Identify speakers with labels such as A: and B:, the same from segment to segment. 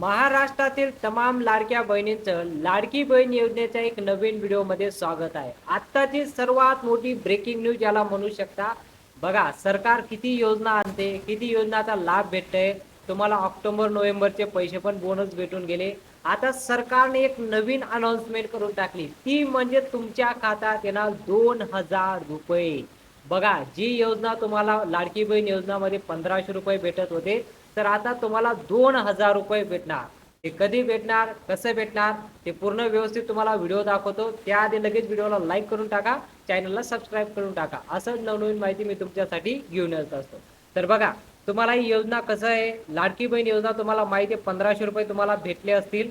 A: महाराष्ट्रातील तमाम लाडक्या बहिणींचं लाडकी बहीण योजनेच्या एक नवीन व्हिडिओमध्ये स्वागत आहे. आत्ताची सर्वात मोठी ब्रेकिंग न्यूज याला म्हणू शकता बघा सरकार किती योजना आणते किती योजनाचा लाभ भेटतोय तुम्हाला ऑक्टोबर नोव्हेंबरचे पैसे पण बोनस भेटून गेले. आता सरकारने एक नवीन अनाउन्समेंट करून टाकली. ती म्हणजे तुमच्या खात्यात येणार दोन हजार रुपये. बघा जी योजना तुम्हाला लाडकी बहीण योजनामध्ये पंधराशे रुपये भेटत होते तर आता तुम्हाला दोन हजार रुपये भेटणार. ते कधी भेटणार कसं भेटणार ते पूर्ण व्यवस्थित तुम्हाला व्हिडिओ दाखवतो. त्याआधी लगेच व्हिडिओला लाईक करून टाका चॅनलला सबस्क्राईब करून टाका. असं नवनवीन माहिती मी तुमच्यासाठी घेऊन येत असतो. तर बघा तुम्हाला ही योजना कसं आहे? लाडकी बहीण योजना तुम्हाला माहिती आहे पंधराशे रुपये तुम्हाला भेटले असतील.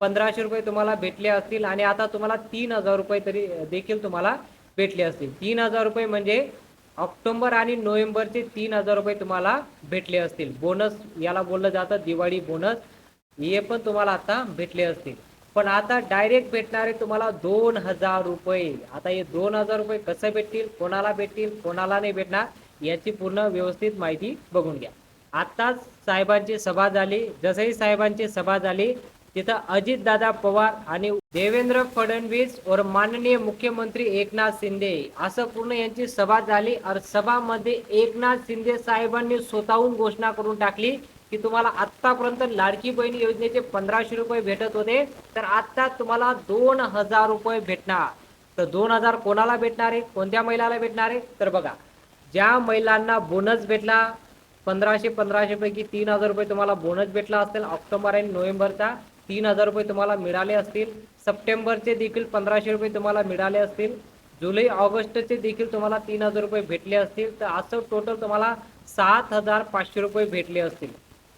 A: पंधराशे रुपये तुम्हाला भेटले असतील आणि आता तुम्हाला तीन हजार रुपये तरी देखील तुम्हाला भेटले असतील. तीन हजार रुपये म्हणजे ऑक्टोंबर आणि नोव्हेंबरचे तीन हजार रुपये तुम्हाला भेटले असतील. बोनस याला बोललं जातं दिवाळी बोनस. हे पण तुम्हाला आता भेटले असतील. पण आता डायरेक्ट भेटणारे तुम्हाला दोन हजार रुपये. आता हे दोन हजार रुपये कसं भेटतील कोणाला भेटतील कोणाला नाही भेटणार याची पूर्ण व्यवस्थित माहिती बघून घ्या. आत्ताच साहेबांची सभा झाली. जसंही साहेबांची सभा झाली तिथं अजितदादा पवार आणि देवेंद्र फडणवीस वर माननीय मुख्यमंत्री एकनाथ शिंदे. असं पूर्ण यांची सभा झाली और सभामध्ये एकनाथ शिंदे साहेबांनी स्वतःहून घोषणा करून टाकली की तुम्हाला आतापर्यंत लाडकी बहीण योजनेचे पंधराशे रुपये भेटत होते तर आता तुम्हाला दोन हजार रुपये भेटणार. तर दोन हजार कोणाला भेटणार आहे? कोणत्या महिलाला भेटणार आहे? तर बघा ज्या महिलांना बोनस भेटला पंधराशे पंधराशे पैकी तीन हजार रुपये तुम्हाला बोनस भेटला असेल ऑक्टोबर आणि नोव्हेंबरचा तीन हजार रुपये तुम्हाला मिळाले असतील. सप्टेंबरचे देखील पंधराशे रुपये तुम्हाला मिळाले असतील. जुलै ऑगस्टचे देखील तुम्हाला तीन हजार रुपये भेटले असतील. तर असं टोटल तुम्हाला सात हजार पाचशे रुपये भेटले असतील.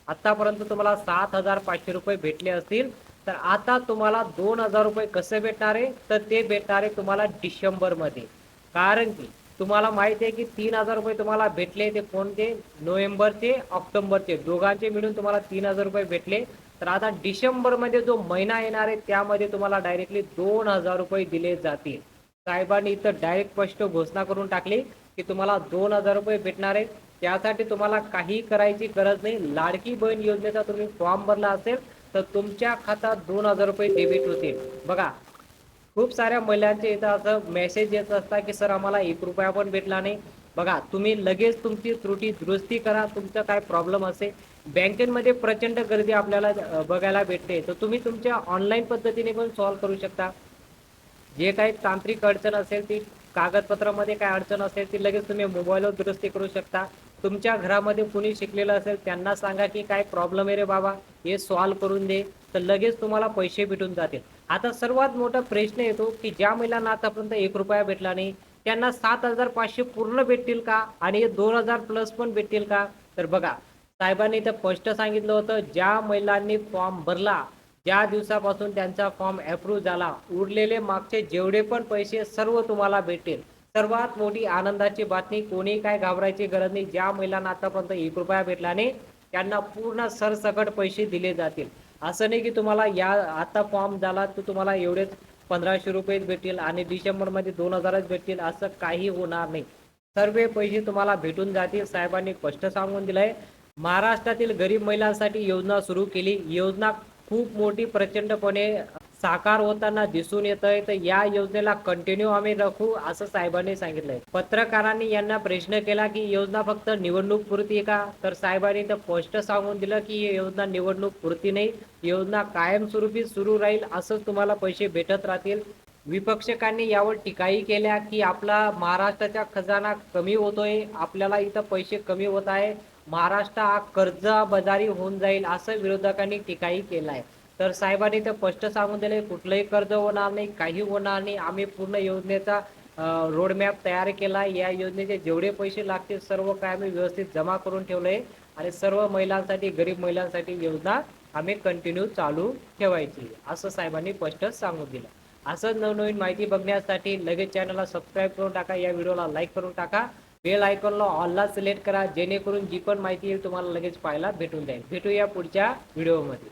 A: आत्तापर्यंत तुम्हाला सात हजार पाचशे रुपये भेटले असतील. तर आता तुम्हाला दोन हजार रुपये कसे भेटणार आहे? तर ते भेटणार आहे तुम्हाला डिसेंबरमध्ये. कारण की तुम्हाला माहिती आहे की तीन हजार रुपये तुम्हाला भेटले ते कोणते? नोव्हेंबरचे ऑक्टोबरचे. दोघांचे मिळून तुम्हाला तीन हजार रुपये भेटले. तर आता डिसेंबरमध्ये जो महिना येणार आहे त्यामध्ये तुम्हाला डायरेक्टली दोन हजार रुपये दिले जातील. साहेबांनी इथं डायरेक्ट स्पष्ट घोषणा करून टाकली की तुम्हाला दोन हजार रुपये भेटणार आहेत. त्यासाठी तुम्हाला काही करायची गरज नाही. लाडकी बहीण योजनेचा तुम्ही फॉर्म भरला असेल तर तुमच्या खात्यात दोन हजार रुपये डेबिट होतील. बघा खूप साऱ्या महिलांचे इथं असं मेसेज येत असतात की सर आम्हाला एक रुपया पण भेटला नाही. बघा तुम्ही लगेच तुमची त्रुटी दुरुस्ती करा तुमचा काय प्रॉब्लेम असेल. बँकेमध्ये प्रचंड गर्दी आपल्याला बघायला भेटते. तर तुम्ही तुमच्या ऑनलाईन पद्धतीने पण सॉल्व्ह करू शकता. जे काही तांत्रिक अडचण असेल ती कागदपत्रामध्ये काय अडचण असेल ती लगेच तुम्ही मोबाईलवर दुरुस्ती करू शकता. तुमच्या घरामध्ये कुणी शिकलेलं असेल त्यांना सांगा की काय प्रॉब्लेम आहे रे बाबा? हे सॉल्व्ह करून दे. तर लगेच तुम्हाला पैसे भेटून जातील. आता सर्वात मोठा प्रश्न येतो की ज्या महिलांना आतापर्यंत एक रुपया भेटला नाही त्यांना सात हजार पाचशे पूर्ण भेटतील का? आणि दोन हजार प्लस पण भेटतील का? तर बघा साहेबांनी इथं स्पष्ट सांगितलं होतं ज्या महिलांनी फॉर्म भरला ज्या दिवसापासून त्यांचा फॉर्म अप्रूव्ह झाला उरलेले मागचे जेवढे पण पैसे सर्व तुम्हाला भेटेल सर्वात मोठी आनंदाची बातमी कोणी काय घाबरायची गरज नाही ज्या महिलांना आतापर्यंत एक रुपया भेटला नाही त्यांना पूर्ण सरसकट पैसे दिले जातील. असं नाही की तुम्हाला या आता फॉर्म झाला तर तुम्हाला एवढेच पंधराशे रुपयेच भेटतील आणि डिसेंबरमध्ये दोन हजारच भेटतील असं काही होणार नाही. सर्व पैसे तुम्हाला भेटून जातील. साहेबांनी स्पष्ट सांगून दिलंय महाराष्ट्रातील गरीब महिलांसाठी योजना सुरू केली. योजना खूप मोठी प्रचंडपणे साकार होताना दिसून येत आहे तर या योजनेला कंटिन्यू आम्ही राखू असं साहेबांनी सांगितलंय. पत्रकारांनी यांना प्रश्न केला की योजना फक्त निवडणूक पुरती का? तर साहेबांनी तर स्पष्ट सांगून दिलं की ही योजना निवडणूक पुरती नाही. योजना कायमस्वरूपी सुरू राहील असंच तुम्हाला पैसे भेटत राहतील. विपक्षकांनी यावर टीकाही केल्या की आपला महाराष्ट्राचा खजाना कमी होतोय. आपल्याला इथं पैसे कमी होत आहे. महाराष्ट्र हा कर्जबाजारी होऊन जाईल असं विरोधकांनी टीकाही केलाय. तर साहेबांनी तर स्पष्ट सांगून दिले कुठलंही कर्ज होणार नाही काही होणार नाही. आम्ही पूर्ण योजनेचा रोडमॅप तयार केला. या योजनेचे जेवढे पैसे लागतील सर्व काय आम्ही व्यवस्थित जमा करून ठेवलंय आणि सर्व महिलांसाठी गरीब महिलांसाठी योजना आम्ही कंटिन्यू चालू ठेवायची असं साहेबांनी स्पष्ट सांगून दिलं. असंच नवनवीन माहिती बघण्यासाठी लगेच चॅनलला सबस्क्राईब करून टाका या व्हिडिओला लाईक करून टाका. बेल आयकॉनला ऑलला सिलेक्ट करा जेणेकरून जी पण माहिती येईल तुम्हाला लगेच पाहायला भेटून जाईल. भेटूया पुढच्या व्हिडिओमध्ये.